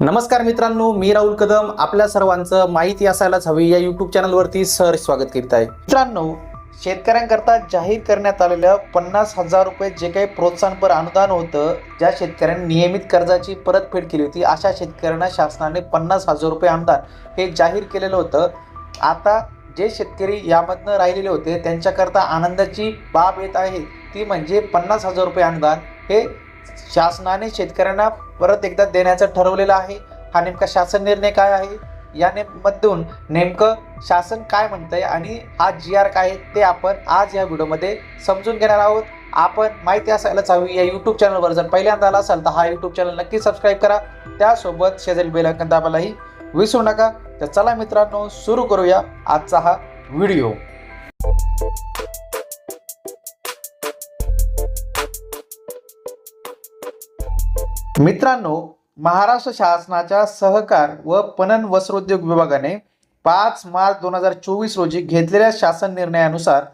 नमस्कार मित्रांनो मी राहुल कदम. आपल्या सर्वांचं माहिती असायलाच हवी. या युट्यूब चॅनलवरती सर स्वागत करीत आहे. मित्रांनो शेतकऱ्यांकरता जाहीर करण्यात आलेलं पन्नास हजार रुपये जे काही प्रोत्साहनपर अनुदान होतं ज्या शेतकऱ्यांनी नियमित कर्जाची परतफेड केली होती अशा शेतकऱ्यांना शासनाने पन्नास हजार रुपये अनुदान हे जाहीर केलेलं होतं. आता जे शेतकरी यामधनं राहिलेले होते त्यांच्याकरता आनंदाची बाब येत आहे ती म्हणजे पन्नास हजार रुपये अनुदान. हे शासनाने शेतकऱ्यांना परत एकदा देण्याचं ठरवलेलं आहे. हा नेमका शासन निर्णय काय आहे? या नेममधून नेमकं शासन काय म्हणतंय आणि हा जी आर काय आहे ते आपण आज या व्हिडिओमध्ये समजून घेणार आहोत. आपण माहिती असायलाच हवी या यूट्यूब चॅनलवर जर पहिल्यांदा आला असाल तर हा यूट्यूब चॅनल नक्की सबस्क्राईब करा. त्यासोबत शेजारी बेल आयकॉन दाबायलाही विसरू नका. तर चला मित्रांनो सुरू करूया आजचा हा व्हिडिओ. मित्रांनो महाराष्ट्र शासनाच्या सहकार व पणन वस्त्रोद्योग विभागाने पाच मार्च दोन हजार चोवीस रोजी घेतलेल्या शासन निर्णयानुसार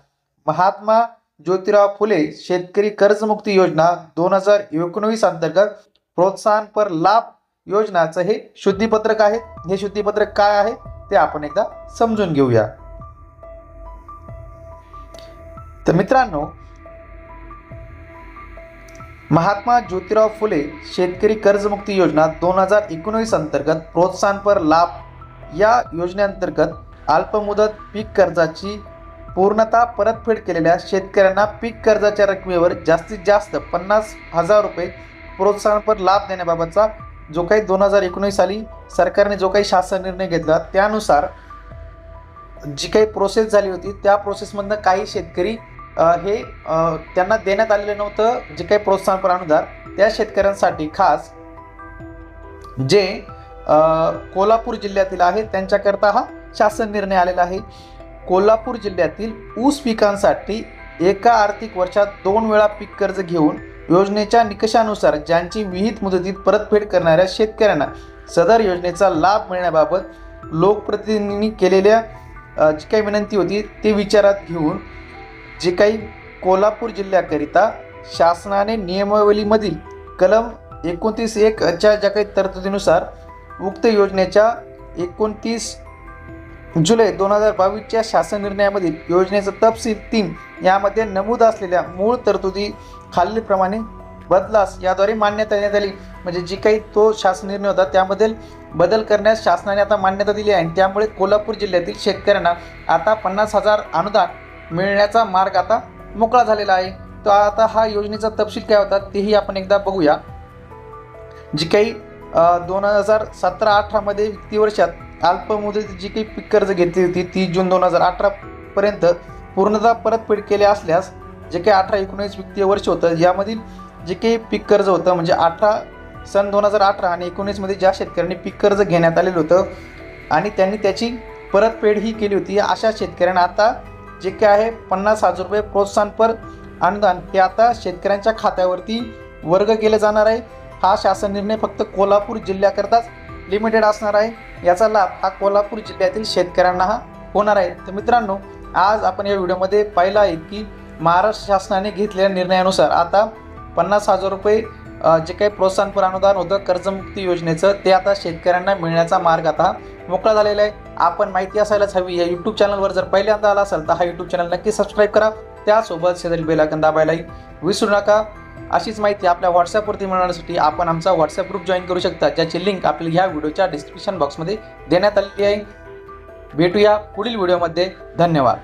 महात्मा ज्योतिराव फुले शेतकरी कर्जमुक्ती योजना दोन हजार एकोणवीस अंतर्गत प्रोत्साहनपर लाभ योजनाचं हे शुद्धीपत्रक आहे. हे शुद्धीपत्रक काय आहे? ते आपण एकदा समजून घेऊया. तर मित्रांनो महात्मा ज्योतिराव फुले शेतकरी कर्जमुक्ती योजना दोन हजार एकोणीस अंतर्गत प्रोत्साहनपर लाभ. या योजनेअंतर्गत अल्पमुदत पीक कर्जाची पूर्णतः परतफेड केलेल्या शेतकऱ्यांना पीक कर्जाच्या रकमेवर जास्तीत जास्त पन्नास हजार रुपये प्रोत्साहनपर लाभ देण्याबाबतचा जो काही दोन हजार एकोणीस साली सरकारने जो काही शासन निर्णय घेतला त्यानुसार जी काही प्रोसेस झाली होती त्या प्रोसेसमधनं काही शेतकरी हे त्यांना देण्यात आलेलं नव्हतं जे काही प्रोत्साहनपर अनुदान त्या शेतकऱ्यांसाठी खास जे कोल्हापूर जिल्ह्यातील आहे त्यांच्याकरता हा शासन निर्णय आलेला आहे. कोल्हापूर जिल्ह्यातील ऊस पिकांसाठी एका आर्थिक वर्षात दोन वेळा पीक कर्ज घेऊन योजनेच्या निकषानुसार ज्यांची विहित मुदतीत परतफेड करणाऱ्या शेतकऱ्यांना सदर योजनेचा लाभ मिळण्याबाबत लोकप्रतिनिधींनी केलेल्या जी काही विनंती होती ते विचारात घेऊन जे काही कोल्हापूर जिल्ह्याकरिता शासनाने नियमावलीमधील कलम एकोणतीस एकच्या ज्या काही तरतुदीनुसार उक्त योजनेच्या एकोणतीस जुलै दोन हजार बावीसच्या शासन निर्णयामधील योजनेचा तपशील तीन यामध्ये नमूद असलेल्या मूळ तरतुदी खालीलप्रमाणे बदलास याद्वारे मान्यता देण्यात आली. म्हणजे जी काही तो शासन निर्णय होता त्यामध्ये बदल करण्यास शासनाने आता मान्यता दिली आहे आणि त्यामुळे कोल्हापूर जिल्ह्यातील शेतकऱ्यांना आता पन्नास हजार अनुदान मिळण्याचा मार्ग आता मोकळा झालेला आहे. तर आता हा योजनेचा तपशील काय होता तेही आपण एकदा बघूया. जी काही दोन हजार सतरा अठरामध्ये वित्तीय वर्षात अल्पमुदतीत जी काही पीक कर्ज घेतली होती ती जून दोन हजार अठरापर्यंत पूर्णतः परतफेड केले असल्यास जे काही अठरा एकोणीस वित्तीय वर्ष होतं यामधील जे काही पीक कर्ज होतं म्हणजे अठरा सन दोन हजार अठरा आणि एकोणीसमध्ये ज्या शेतकऱ्यांनी पीक कर्ज घेण्यात आलेलं होतं आणि त्यांनी त्याची परतफेड ही केली होती अशा शेतकऱ्यांना आता जे काय आहे पन्नास हजार रुपये प्रोत्साहनपर अनुदान हे आता शेतकऱ्यांच्या खात्यावरती वर्ग केले जाणार आहे. हा शासन निर्णय फक्त कोल्हापूर जिल्ह्याकरताच लिमिटेड असणार आहे. याचा लाभ हा कोल्हापूर जिल्ह्यातील शेतकऱ्यांना हा होणार आहे. तर मित्रांनो आज आपण या व्हिडिओमध्ये पाहिलं आहे की महाराष्ट्र शासनाने घेतलेल्या निर्णयानुसार आता पन्नास हजार रुपये जे काही प्रोत्साहनपर अनुदान होतं कर्जमुक्ती योजनेचं ते आता शेतकऱ्यांना मिळण्याचा मार्ग आता मोकळा झालेला आहे. आपण माहिती असायलाच हवी. या यूट्यूब चॅनलवर जर पहिल्यांदा आला असाल तर हा यूट्यूब चॅनल नक्की सबस्क्राईब करा. त्यासोबत शेजारी बेल दाबायलाही विसरू नका. अशीच माहिती आपल्या व्हॉट्सॲपवरती मिळवण्यासाठी आपण आमचा व्हॉट्सअप ग्रुप जॉईन करू शकता. ज्याची लिंक आपल्याला ह्या व्हिडिओच्या डिस्क्रिप्शन बॉक्समध्ये देण्यात आलेली आहे. भेटूया पुढील व्हिडिओमध्ये धन्यवाद.